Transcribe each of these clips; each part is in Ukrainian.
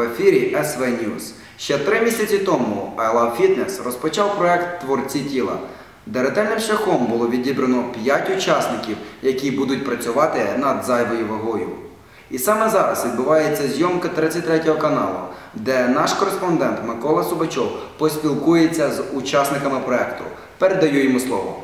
в ефірі SV News. Ще три місяці тому I Love Fitness розпочав проект Творці тіла, де ретельним шляхом було відібрано 5 учасників, які будуть працювати над зайвою вагою. І саме зараз відбувається зйомка 33 каналу, де наш кореспондент Микола Субачов поспілкується з учасниками проекту. Передаю йому слово.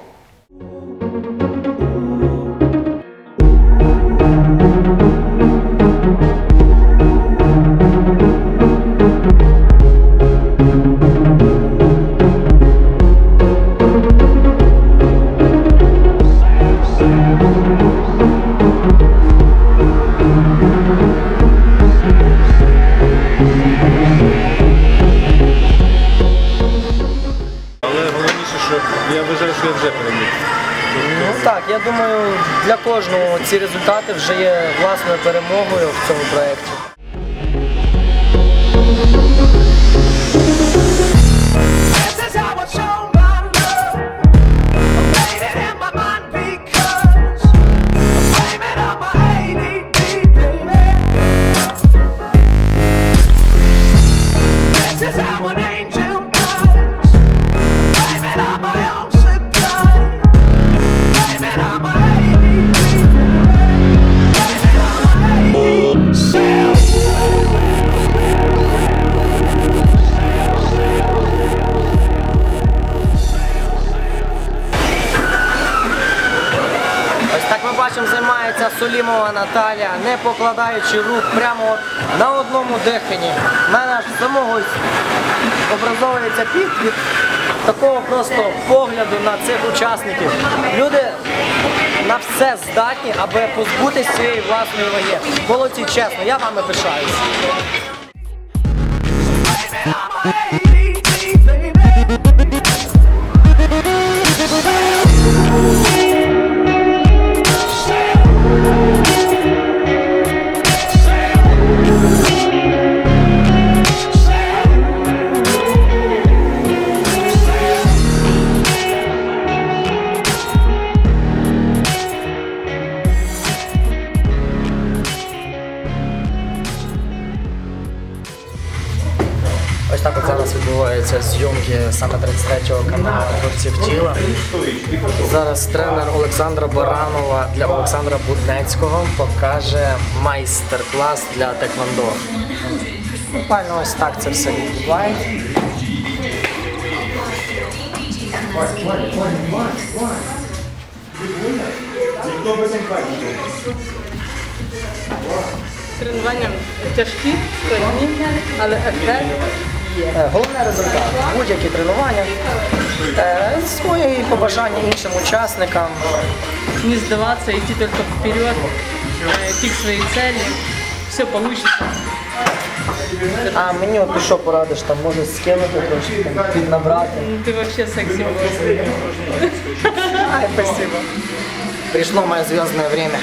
Вважаю, що я вже переміг. Ну так, я думаю, для кожного ці результати вже є власною перемогою в цьому проєкті. Солімова Наталя, не покладаючи рук прямо на одному диханні. У мене аж самого образовується пік від такого просто погляду на цих учасників. Люди на все здатні, аби позбутися цієї власної ваги. Молодці, чесно, я вами пишаюсь. Так от зараз відбуваються зйомки саме 33-го каналу творців тіла. Зараз тренер Олександра Баранова для Олександра Буднецького покаже майстер-клас для теквондо. Буквально ось так це все відбувається. Тренування тяжкі, складні, але ефект є. Е, результат будь-які тренування. Е, Свої побажання іншим учасникам. Не здаватися, йти тільки вперед, е, йти к своїй цілі. Все вийде. А мені от ти що порадиш, там може скинути трошки, там, піднабрати. Ну, ти взагалі сексі просто. Ай, спасибо. Пришло мое звездное время.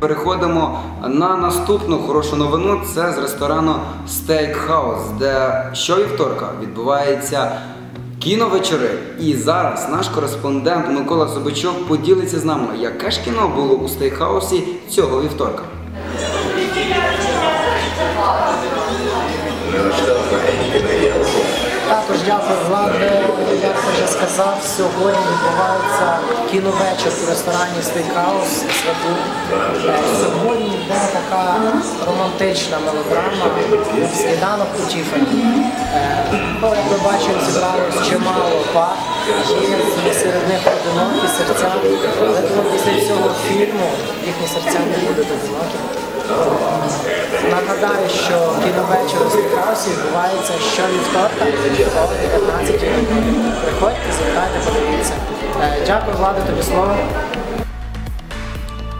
Переходимо на наступну хорошу новину. Це з ресторану Steakhouse, де щовівторка відбувається кіновечори. І зараз наш кореспондент Микола Собичок поділиться з нами, яке ж кіно було у стейхаусі цього вівторка. Також дякую влади, як я вже сказав, сьогодні відбувається кіновечір у ресторані Steakhouse Святу. Сьогодні йде така романтична мелодрама Сніданок у Тіфані. Е, Як ми бачимо, зібралось чимало пар, є серед них одинокі серця. Але після цього фільму їхні серця не будуть одинокі. Нагадаю, що кіновечір у Стейкхаусі відбувається щовівторка о 19 Приходьте, завітайте, подивіться. Е, Дякую, Влада, тобі слово.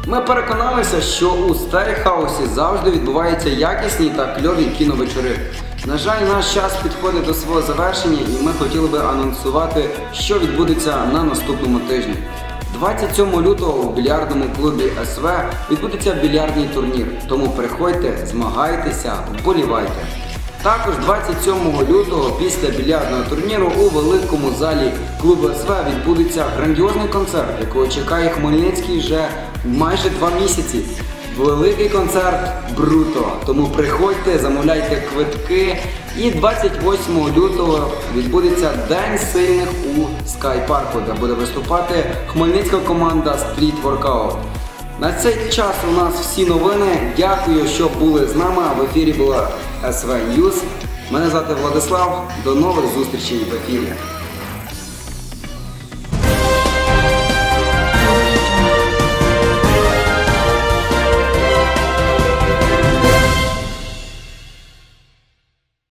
Ми переконалися, що у стейкхаусі завжди відбуваються якісні та кльові кіновечори. На жаль, наш час підходить до свого завершення, і ми хотіли би анонсувати, що відбудеться на наступному тижні. 27 лютого у більярдному клубі СВ відбудеться більярдний турнір. Тому приходьте, змагайтеся, вболівайте. Також 27 лютого після більярдного турніру у великому залі клубу СВ відбудеться грандіозний концерт, якого чекає Хмельницький вже майже два місяці. Великий концерт Бруто. Тому приходьте, замовляйте квитки. І 28 лютого відбудеться День сильних у Скайпарку, де буде виступати хмельницька команда Street Workout. На цей час у нас всі новини. Дякую, що були з нами. В ефірі була СВ News. Мене звати Владислав. До нових зустрічей в ефірі.